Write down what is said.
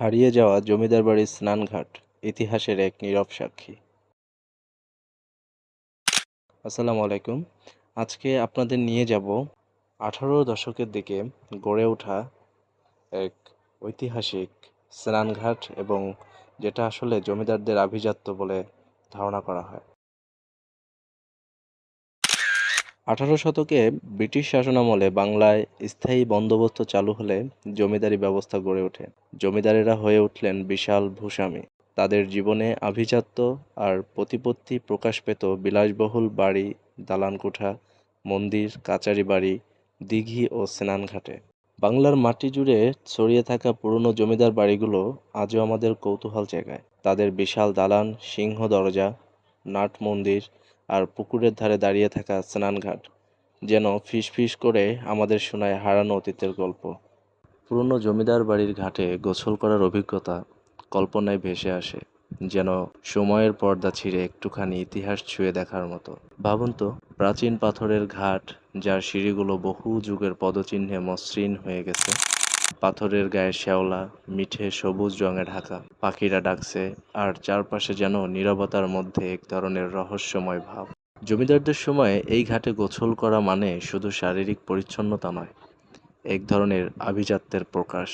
হারিয়ে যাওয়া জমিদার বাড়ির স্নানঘাট, ইতিহাসের এক নীরব সাক্ষী। আসসালামু আলাইকুম। আজকে আপনাদের নিয়ে যাব আঠারো দশকের দিকে গড়ে ওঠা এক ঐতিহাসিক স্নানঘাট এবং যেটা আসলে জমিদারদের আভিজাত্য বলে ধারণা করা হয়। আঠারো শতকে ব্রিটিশ শাসনামলে বাংলায় স্থায়ী বন্দোবস্ত চালু হলে জমিদারি ব্যবস্থা গড়ে ওঠে। জমিদারেরা হয়ে উঠলেন বিশাল ভূস্বামী। তাদের জীবনে আভিজাত্য আর প্রতিপত্তি প্রকাশ পেত বিলাসবহুল বাড়ি, দালানকোঠা, মন্দির, কাচারি বাড়ি, দিঘি ও স্নানঘাটে। বাংলার মাটি জুড়ে ছড়িয়ে থাকা পুরনো জমিদার বাড়িগুলো আজও আমাদের কৌতূহল জায়গায় তাদের বিশাল দালান, সিংহ দরজা, নাট মন্দির আর পুকুরের ধারে দাঁড়িয়ে থাকা স্নানঘাট, যেন ফিস ফিস করে আমাদের শোনায় হারানো অতীতের গল্প। পুরনো জমিদার বাড়ির ঘাটে গোসল করার অভিজ্ঞতা কল্পনায় ভেসে আসে, যেন সময়ের পর্দা ছিঁড়ে একটুখানি ইতিহাস ছুঁয়ে দেখার মতো। ভাবুন তো, প্রাচীন পাথরের ঘাট, যার সিঁড়িগুলো বহু যুগের পদচিহ্নে মসৃণ হয়ে গেছে। পাথরের গায়ে শ্যাওলা, মিঠে সবুজ রঙে ঢাকা। পাখিরা ডাকছে, আর চারপাশে যেন নিরবতার মধ্যে এক ধরনের রহস্যময় ভাব। জমিদারদের সময়ে এই ঘাটে গোছল করা মানে শুধু শারীরিক পরিচ্ছন্নতা নয়, এক ধরনের আভিজাত্যের প্রকাশ।